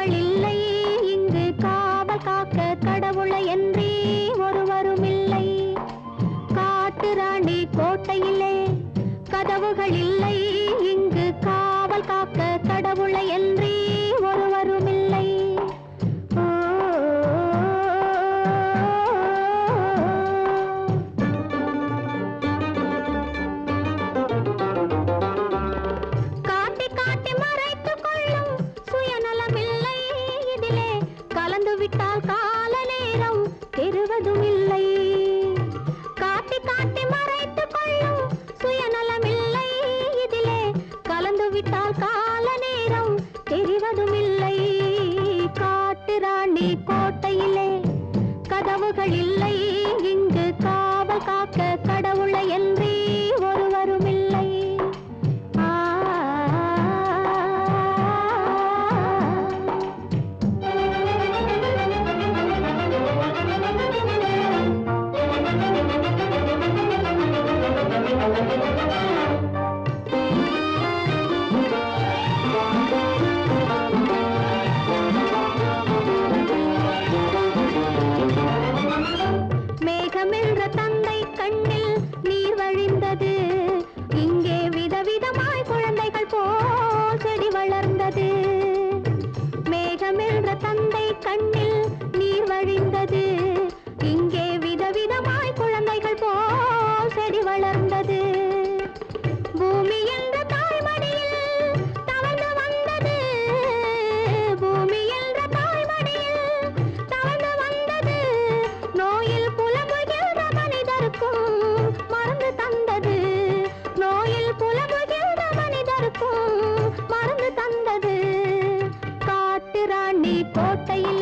கடவுள்கள் இல்லை. இங்கு காவல் காக்க கடவுளை என்றே ஒருவரும் இல்லை. காட்டுராணி கோட்டையிலே கதவுகள் இல்லை. இங்கு காவல் காக்க விட்டால் கால நேரம் தெரிவதுமில்லை. காட்டு ராணி கோட்டையிலே கதவுகள் இல்லை. இங்கு காவல் காக்க கடவுளை என்றே ஒருவரும் இல்லை ஆ என்ற தந்தை கண்ணில் நீர் வழிந்தது. இங்கே விதவிதமாய் குழந்தைகள் போல் செடி வளர்ந்தது. மேகம் என்ற தந்தை கண்ணில் நீர் வழிந்தது. இங்கே விதவிதமாய் குழந்தைகள் போல் செடி வளர்ந்தது. वार्त